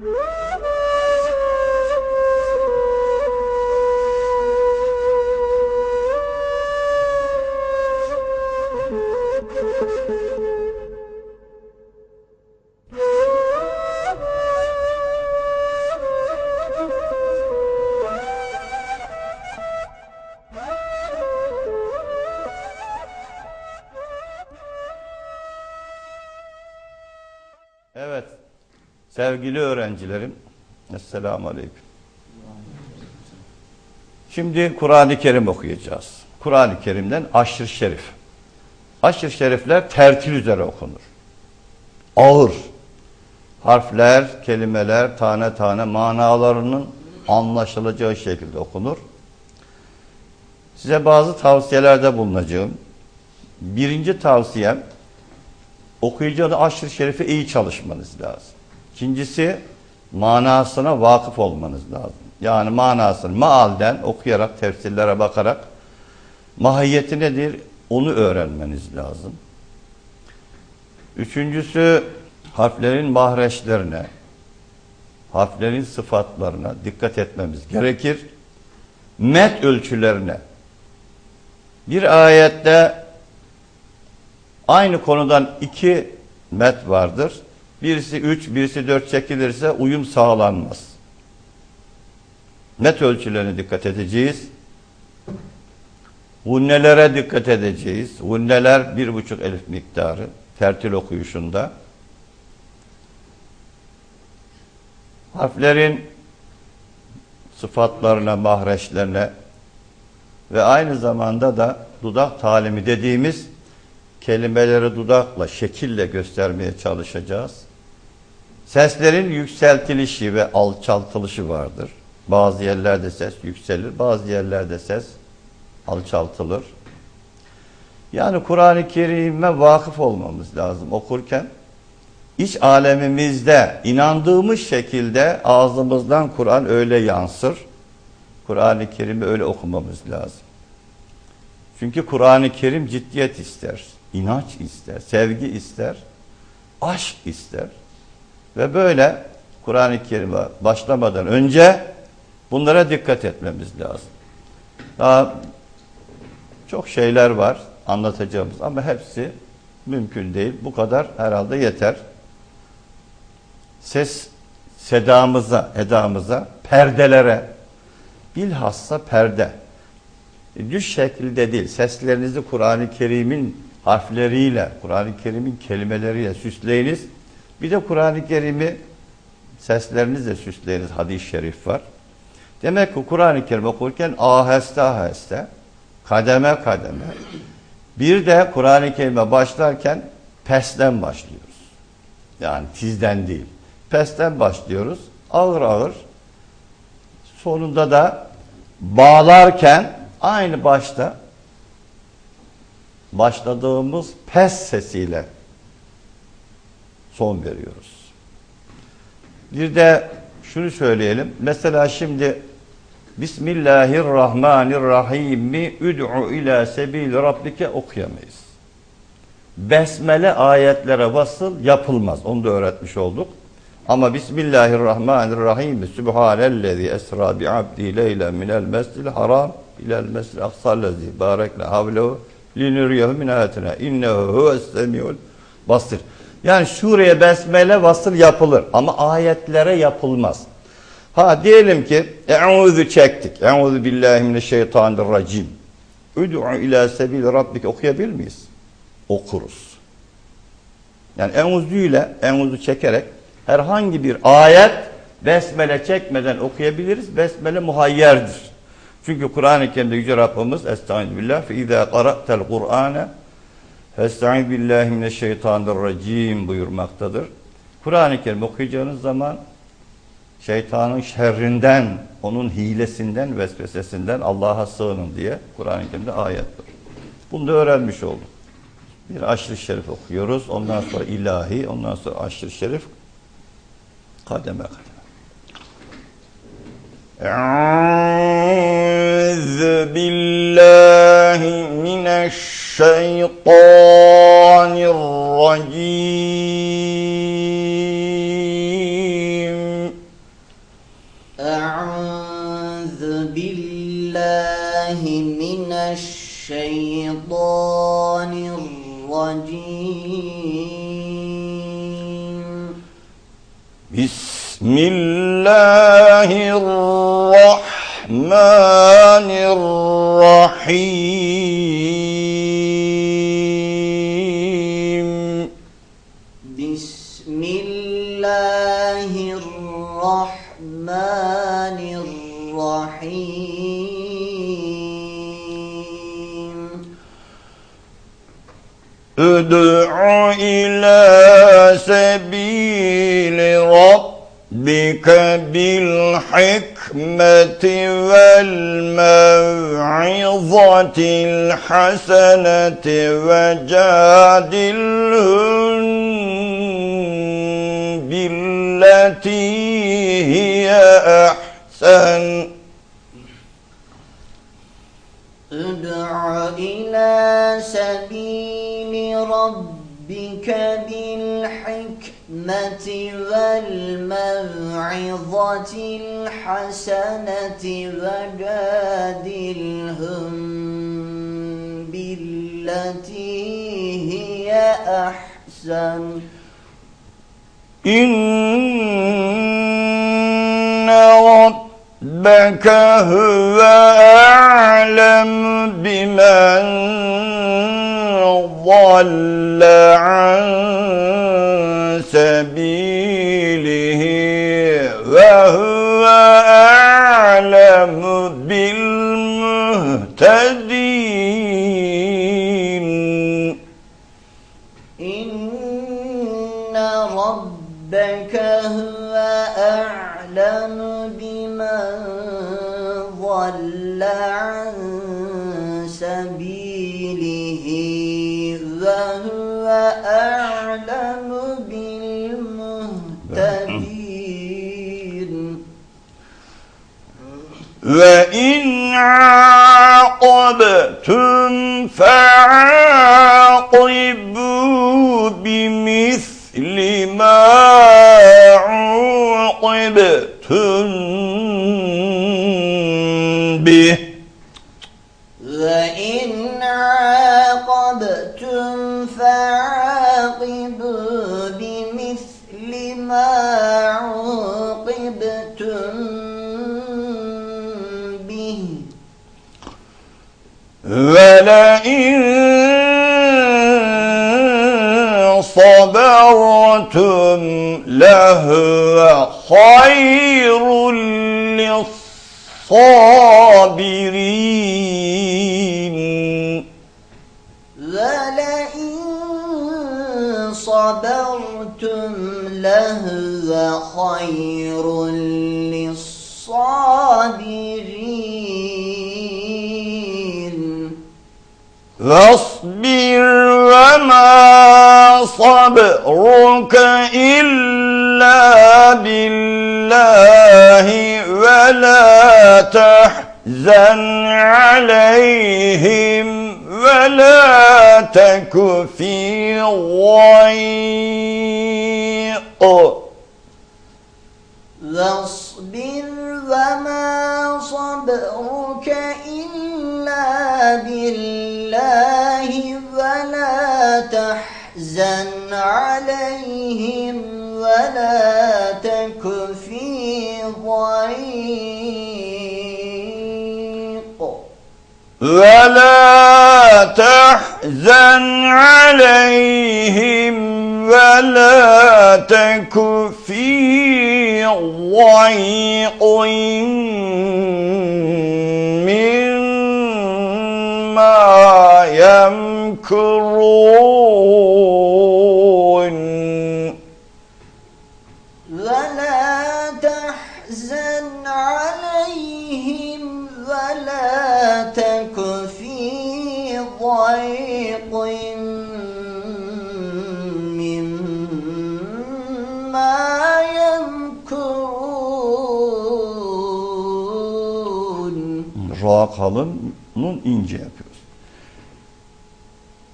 mm sevgili öğrencilerim, Esselamu Aleyküm. Şimdi Kur'an-ı Kerim okuyacağız. Kur'an-ı Kerim'den Aşr-ı Şerif. Aşr-ı Şerifler tertil üzere okunur. Ağır. Harfler, kelimeler tane tane manalarının anlaşılacağı şekilde okunur. Size bazı tavsiyelerde bulunacağım. Birinci tavsiyem okuyacağınız aşırı şerife iyi çalışmanız lazım. İkincisi manasına vakıf olmanız lazım. Yani manasını maalden okuyarak, tefsirlere bakarak mahiyeti nedir onu öğrenmeniz lazım. Üçüncüsü harflerin mahreçlerine, harflerin sıfatlarına dikkat etmemiz gerekir. Met ölçülerine. Bir ayette Aynı konudan iki met vardır. Birisi üç, birisi dört çekilirse uyum sağlanmaz. Met ölçülerine dikkat edeceğiz. Hunnelere dikkat edeceğiz. Hunneler bir buçuk elif miktarı. Tertil okuyuşunda. Harflerin sıfatlarına, mahreçlerine ve aynı zamanda da dudak talimi dediğimiz kelimeleri dudakla, şekille göstermeye çalışacağız. Seslerin yükseltilişi ve alçaltılışı vardır. Bazı yerlerde ses yükselir, bazı yerlerde ses alçaltılır. Yani Kur'an-ı Kerim'e vakıf olmamız lazım okurken. İç alemimizde inandığımız şekilde ağzımızdan Kur'an öyle yansır. Kur'an-ı Kerim'i öyle okumamız lazım. Çünkü Kur'an-ı Kerim ciddiyet ister inanç ister, sevgi ister, aşk ister. Ve böyle Kur'an-ı Kerim'e başlamadan önce bunlara dikkat etmemiz lazım. Daha çok şeyler var anlatacağımız ama hepsi mümkün değil. Bu kadar herhalde yeter. Ses sedamıza, edamıza, perdelere, bilhassa perde. Düş şekilde değil, seslerinizi Kur'an-ı Kerim'in harfleriyle, Kur'an-ı Kerim'in kelimeleriyle süsleyiniz. Bir de Kur'an-ı Kerim'i seslerinizle süsleyiniz. Hadis-i şerif var. Demek ki Kur'an-ı Kerim okurken aheste aheste, kademe kademe. Bir de Kur'an-ı Kerim'e başlarken pesten başlıyoruz. Yani tizden değil. Pesten başlıyoruz. Ağır ağır. Sonunda da bağlarken aynı başta başladığımız pes sesiyle son veriyoruz. Bir de şunu söyleyelim. Mesela şimdi Bismillahirrahmanirrahim mi üd'u ila sebil rabbike okuyamayız. Besmele ayetlere vasıl yapılmaz. Onu da öğretmiş olduk. Ama Bismillahirrahmanirrahim Sübhanellezi esra bi abdi leyla minel mescil haram ilel mescil aksallezi barekle havlehu linuriyehu min ayatina innehu huves semiul basir. Yani şuraya besmele vasıl yapılır ama ayetlere yapılmaz. Ha diyelim ki Eûzü çektik. Eûzü billahi mineşşeytanirracim. Üd'u ila sebil rabbik okuyabilir miyiz? Okuruz. Yani Eûzü ile Eûzü çekerek herhangi bir ayet besmele çekmeden okuyabiliriz. Besmele muhayyerdir. Çünkü Kur'an-ı Kerim'de Yüce Rabbimiz Estaizu billah fe izâ qara'tel Kur'âne Estaizu billahi mineşşeytanirracim buyurmaktadır. Kur'an-ı Kerim okuyacağınız zaman şeytanın şerrinden, onun hilesinden, vesvesesinden Allah'a sığının diye Kur'an-ı Kerim'de ayet var. Bunu da öğrenmiş olduk. Bir aşırı şerif okuyoruz. Ondan sonra ilahi, ondan sonra aşırı şerif kademe kademe. الله الرحمن الرحيم بسم الله الرحمن الرحيم ادع إلى سبيل ربك بالحكمة والموعظة الحسنة وجادلهم بالتي هي أحسن. ادع إلى سبيل ربك بالحكمة والموعظة الحسنة وجادلهم بالتي هي أحسن. إن ربك هو أعلم بمن ضل عن سبيله وهو أعلم بالمهتدين. إن ربك هو أعلم بمن ضل. وإن عاقبتم فعاقبوا بمثل ما عوقبتم به وإن عاقبتم فعاقبوا ولئن صبرتم لهو خير للصابرين صبرتم لهو خير للصابرين واصبر وما صبرك إلا بالله ولا تحزن عليهم ولا تك في ضيق واصبر وما صبرك إلا بالله عليهم ولا تك في ضيق. ولا تحزن عليهم ولا تك في ضيق. مما يمكرون. Ra kalın, nun ince yapıyoruz.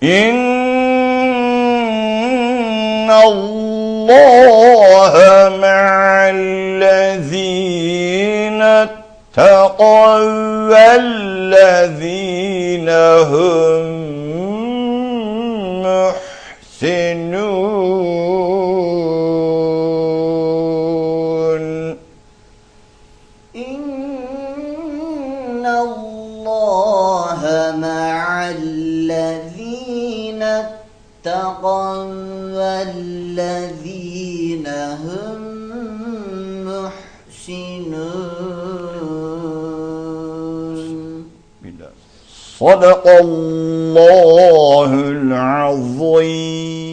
İnna Allah ma'allezine taqav vellezine hum muhsinun الذين اتقوا والذين هم محسنون. صدق الله العظيم.